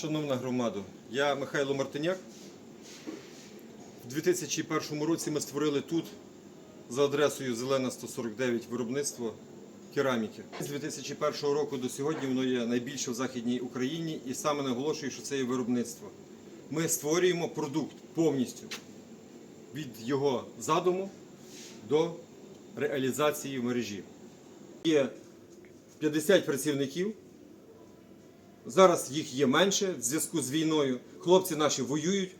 Шановна громада, я Михайло Мартиняк. У 2001 році ми створили тут за адресою Зелена 149 виробництво кераміки. З 2001 року до сьогодні воно є найбільше в Західній Україні і саме наголошую, що це є виробництво. Ми створюємо продукт повністю від його задуму до реалізації в мережі. Є 50 працівників. Зараз їх є менше в зв'язку з війною. Хлопці наші воюють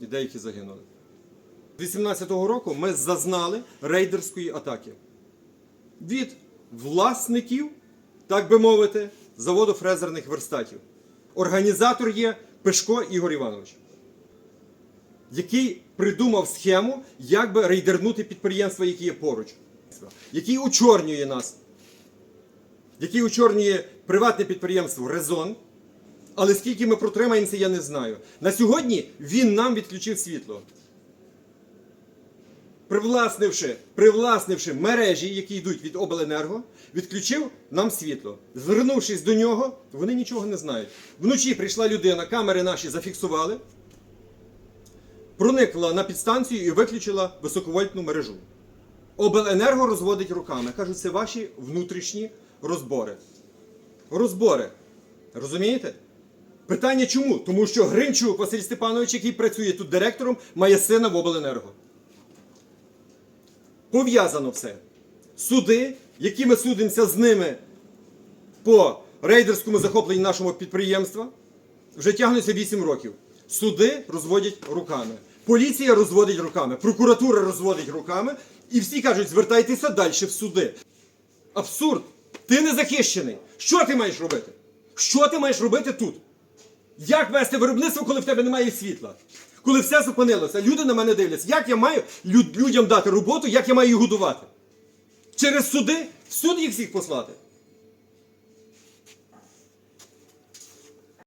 і деякі загинули. З 18-го року ми зазнали рейдерської атаки від власників, так би мовити, заводу фрезерних верстатів. Організатор є Пешко Ігор Іванович, який придумав схему, як би рейдернути підприємства, які є поруч, який учорнює нас який очорнює приватне підприємство Резон. Але скільки ми протримаємося, я не знаю. На сьогодні він нам відключив світло. Привласнивши, привласнивши мережі, які йдуть від обленерго, відключив нам світло. Звернувшись до нього, вони нічого не знають. Вночі прийшла людина, камери наші зафіксували, проникла на підстанцію і виключила високовольтну мережу. Обленерго розводить руками. Кажуть, це ваші внутрішні розбори. Розбори. Розумієте? Питання чому? Тому що Гринчук Василь Степанович, який працює тут директором, має сина в обленерго. Пов'язано все. Суди, які ми судимося з ними по рейдерському захопленню нашого підприємства, вже тягнуться 8 років. Суди розводять руками. Поліція розводить руками, прокуратура розводить руками, і всі кажуть, звертайтеся далі в суди. Абсурд! Ти не захищений. Що ти маєш робити? Що ти маєш робити тут? Як вести виробництво, коли в тебе немає світла? Коли все зупинилося, люди на мене дивляться. Як я маю люд- людям дати роботу, як я маю їх годувати? Через суди? В суд їх всіх послати?